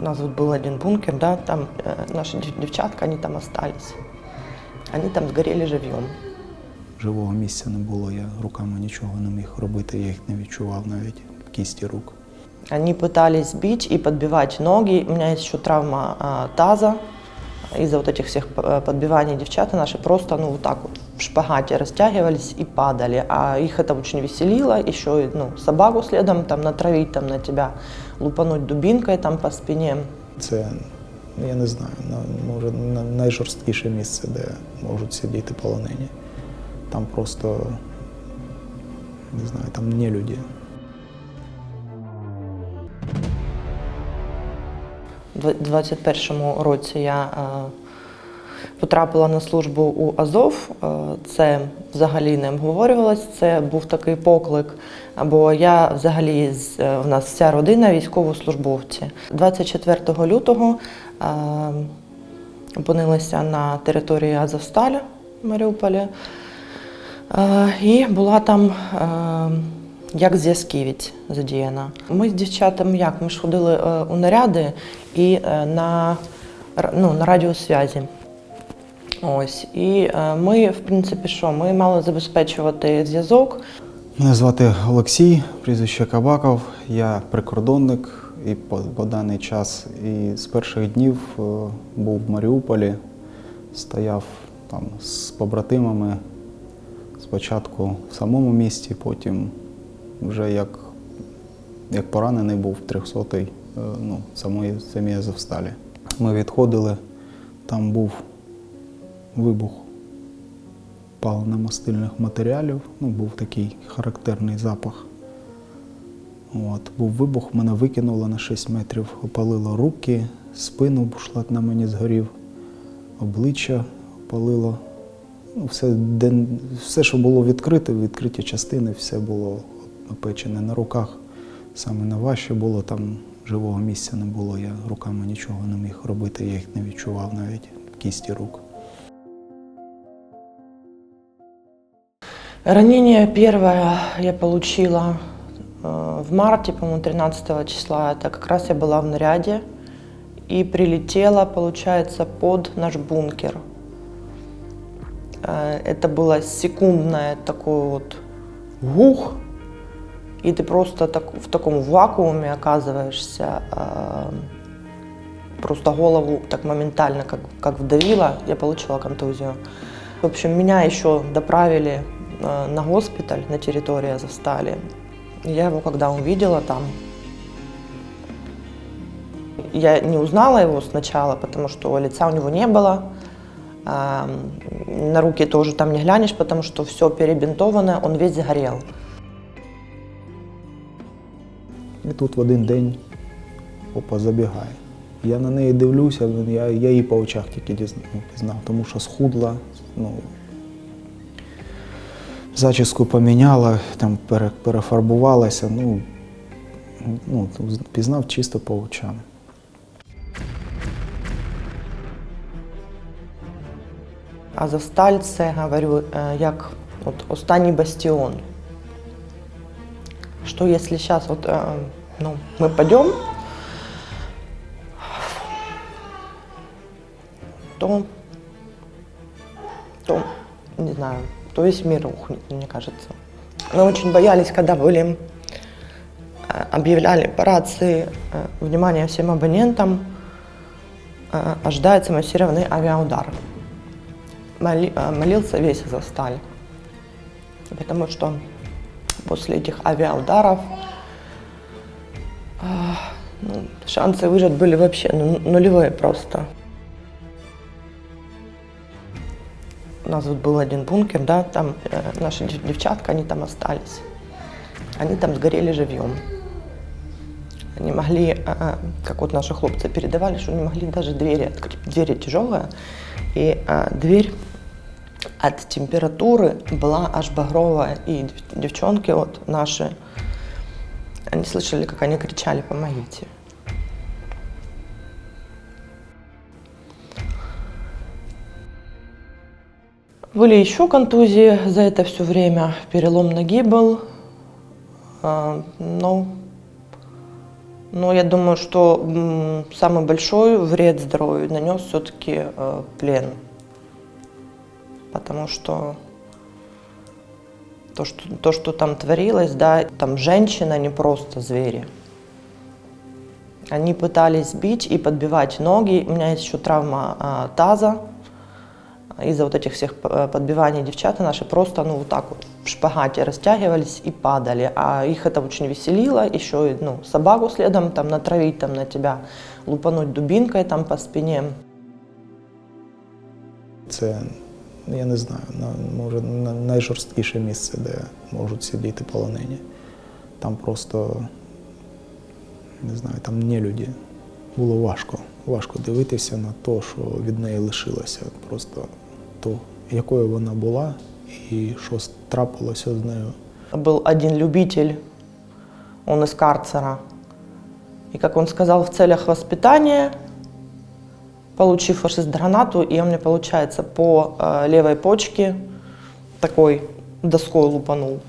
У нас вот был один бункер, да, там э, наши дев- девчатка, они там остались. Они там сгорели живьем. Живого місця не було, я руками нічого не міг робити, я їх не відчував навіть кісті рук. Они пытались бить и подбивать ноги. У меня есть еще травма а, таза. Из-за вот этих всех э, подбиваний девчата наши просто, ну, вот так вот в шпагате растягивались и падали. А их это очень веселило. Еще, и, ну, собаку следом там натравить там на тебя, лупануть дубінкою там по спині. Це, я не знаю, може найжорсткіше місце, де можуть сидіти полонені. Там просто, не знаю, там не люди. У 21-му році я е, потрапила на службу у Азов. Е, Це взагалі не обговорювалось. Це був такий поклик. Бо я взагалі е, в нас вся родина військовослужбовці. 24 лютого е, опинилися на території Азовсталі в Маріуполі. І була там як зв'язківець задіяна. Ми з дівчатами як? Ми ж ходили у наряди і на, ну, на радіосвязі. Ось. І е, ми, в принципі, що? Ми мали забезпечувати зв'язок. Мене звати Олексій, прізвище Кабаков. Я прикордонник і по, по даний час і з перших днів е, був в Маріуполі, стояв там з побратимами. Спочатку в самому місті, потім вже як, як поранений був 300-й е, ну, самої самій Азовсталі. Ми відходили, там був вибух паливно-мастильних матеріалів. Ну, був такий характерний запах. От, був вибух, мене викинуло на 6 метрів, опалило руки, спину бушлат на мені згорів, обличчя опалило. Ну, все, де, все, що було відкрите, відкриті частини, все було опечене на руках. Саме найважче було, там живого місця не було, я руками нічого не міг робити, я їх не відчував навіть кісті рук. Ранение первое я получила э, в марте, по-моему, 13 числа. Это как раз я была в наряде и прилетела, получается, под наш бункер. Э, Это было секундное такой вот гух, и ты просто так, в таком вакууме оказываешься. э, Просто голову так моментально, как, как вдавило, я получила контузию. В общем, меня еще доправили на госпиталь на территории Азовстали. Я его когда увидела там, я не узнала его сначала, потому что лица у него не было. На руки тоже там не глянешь, потому что все перебинтовано, он весь загорел. І тут в один день опа забігає. Я на неї дивлюся, я, я її по очах тільки ну, пізнав, тому що схудла, ну, зачіску поміняла, там перефарбувалася, ну, ну, пізнав чисто по очам. Азовсталь це, говорю, е, як от останній бастіон. Що якщо зараз от, е, ну, ми підемо, то, то, не знаю, то весь мир рухнет, мне кажется. Мы очень боялись, когда были, э, объявляли по рации э, внимание всем абонентам, э, ожидается массированный авиаудар. Моли- молился весь Азовсталь. Потому что после этих авиаударов а, ну, шансы выжить были вообще ну, нулевые просто. У нас вот был один бункер, да, там э, наши дев- девчатка, они там остались. Они там сгорели живьем. Они могли, э, как вот наши хлопцы передавали, что не могли даже двери открыть. Двери тяжелые, и э, дверь от температуры была аж багровая. И дев- девчонки вот наши, они слышали, как они кричали «помогите». Были еще контузии за это все время. Перелом ноги был. А, Но Но я думаю, что самый большой вред здоровью нанес все-таки плен. Потому что то что, то, что там творилось, да, там женщины, они просто звери. Они пытались бить и подбивать ноги. У меня есть еще травма а, таза. Из-за вот этих всех п- подбиваний девчата наши просто, ну, вот так вот в шпагате растягивались и падали. А их это очень веселило. Еще и, ну, собаку следом там натравить там на тебя, лупануть дубинкой там по спине. Це, я не знаю, на- може на- найжорсткіше місце, де можуть сидіти полонені. Там просто, не знаю, там не люди. Було важко. Важко дивитися на те, що від неї лишилося. Просто то, якою вона була і що трапилося з нею. Был один любитель, он из карцера. И как он сказал, в целях воспитания, получив фашист-гранату, и он мне, по э, левой почке такой доской лупанул.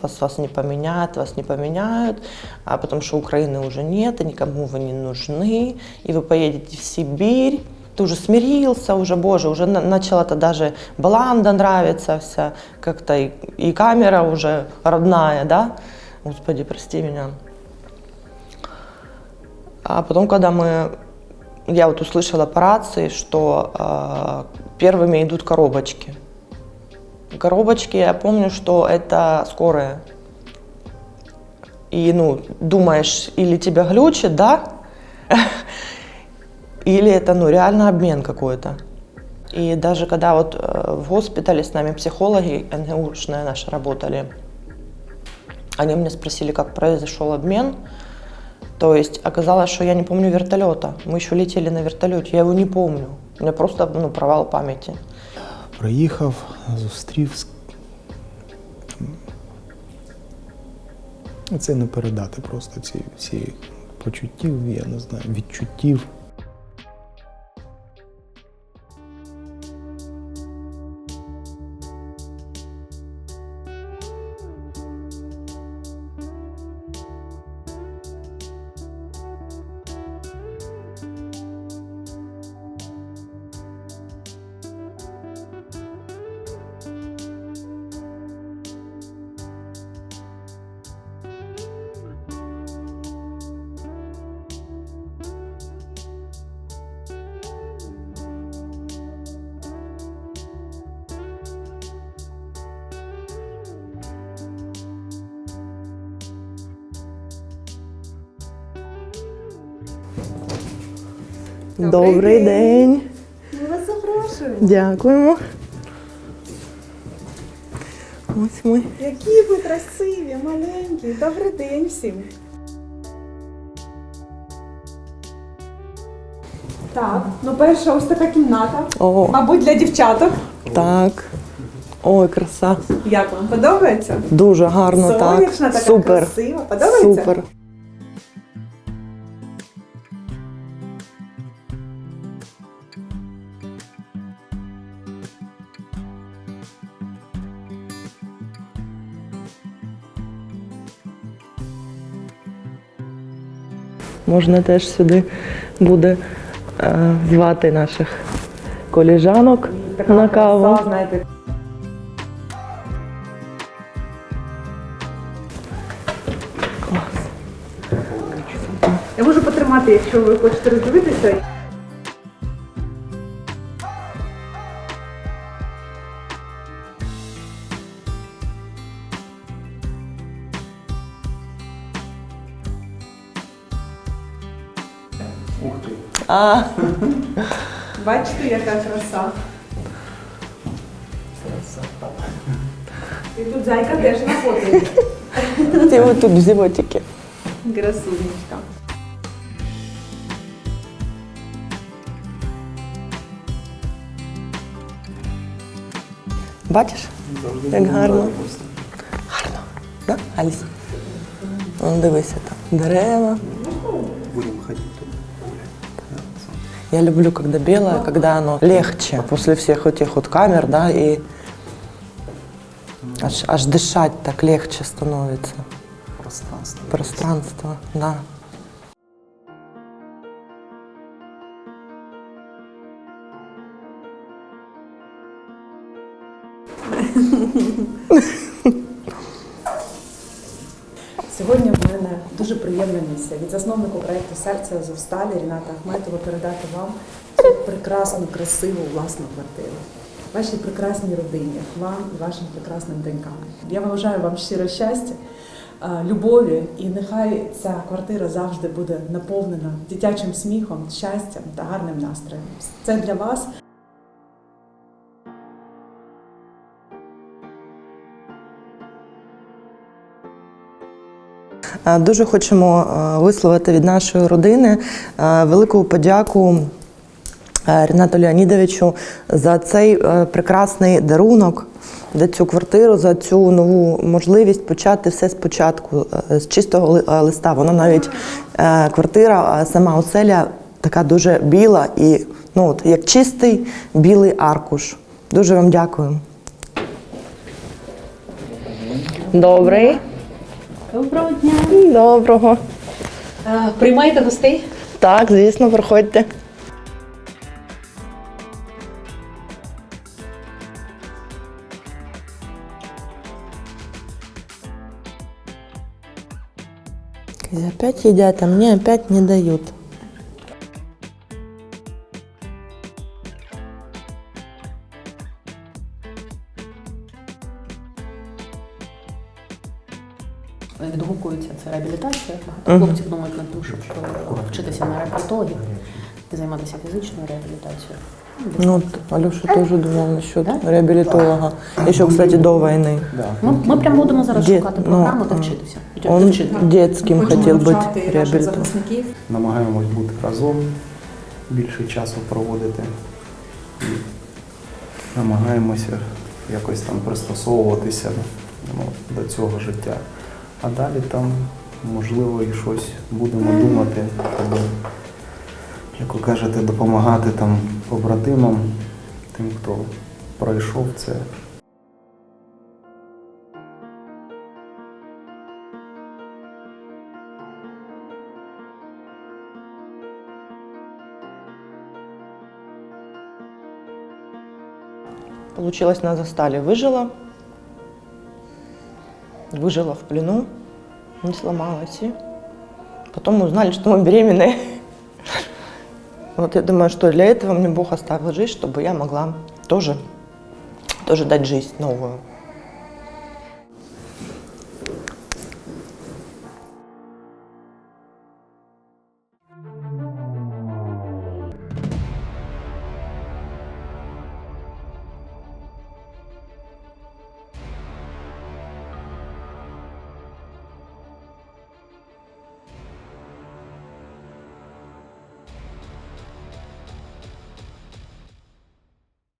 Вас, вас не поменяют, вас не поменяют, а потому что Украины уже нет, и никому вы не нужны, и вы поедете в Сибирь. Ты уже смирился, уже, боже, уже на- начала это даже баланда нравится вся, как-то и, и камера уже родная, да? Господи, прости меня. А потом, когда мы, я вот услышала по рации, что э, первыми идут коробочки. Коробочки, я помню, что это скорая. И, ну, думаешь, или тебя глючит, да? Или это, ну, реально обмен какой-то. И даже когда вот э, в госпитале с нами психологи НГУшные наши работали, они меня спросили, как произошел обмен. То есть оказалось, что я не помню вертолета. Мы еще летели на вертолете, я его не помню. У меня просто ну, провал памяти. Приїхав, зустрів. Це не передати просто ці всі почуттів, я не знаю, відчуттів. Добрий, Добрий день. Ми вас запрошуємо. Дякуємо. Ось ми. Які ви красиві, маленькі. Добрий день всім. Так, ну перша ось така кімната. О, Мабуть, для дівчаток. так. Ой, краса. Як вам подобається? Дуже гарно, Сонячна, так. така Супер. красива. Подобається? Супер. Можна теж сюди буде е, звати наших коліжанок на каву. краса, знаєте. Я можу потримати, якщо ви хочете роздивитися. А, Бачите, яка краса. І тут зайка теж на фото. ти вот тут в животике. Красунечка. Бачиш? Як гарно. Гарно. Да, Аліс? Вон дивися там. Дерева. Я люблю, когда белое, когда оно легче после всех этих вот камер, да, и аж, аж дышать так легче становится. пространство. пространство. Да. Сьогодні в мене дуже приємна місія від засновнику проєкту Серце Азовсталі Ріната Ахметова передати вам цю прекрасну, красиву власну квартиру. Вашій прекрасній родині, вам і вашим прекрасним донькам. Я бажаю вам щиро щастя, любові, і нехай ця квартира завжди буде наповнена дитячим сміхом, щастям та гарним настроєм. Це для вас Дуже хочемо е, висловити від нашої родини е, велику подяку е, Рінату Леонідовичу за цей е, прекрасний дарунок, за цю квартиру, за цю нову можливість почати все спочатку, е, з чистого е, листа. Вона навіть е, квартира, сама оселя така дуже біла і ну, от, як чистий білий аркуш. Дуже вам дякую. Добрий. Доброго дня. Доброго. Е, Приймаєте гостей? Так, звісно, проходьте. Опять едят, а мне опять не дают. Відгукується це реабілітація. Багато хлопців думають над тим, щоб е, вчитися на реабілітологів і займатися фізичною реабілітацією. Ну, вот Алеша тоже думал насчет Да? реабилитолога. Еще, кстати, до войны. Ми, ми прям будемо зараз Де- шукати ну, програму та вчитися. Он Вчити. детским Хочемо хотел быть навчати наших реабилитологом. захисників Намагаємось бути разом, більше часу проводити. І намагаємося якось там пристосовуватися ну, до цього життя. А далі там, можливо, і щось будемо думати, аби, як ви кажете, допомагати там побратимам, тим, хто пройшов це. Получилось на застали. Выжила. Выжила в плену. Не сломалась. И потом узнали, что мы беременны. Вот я думаю, что для этого мне Бог оставил жизнь, чтобы я могла тоже, тоже дать жизнь новую.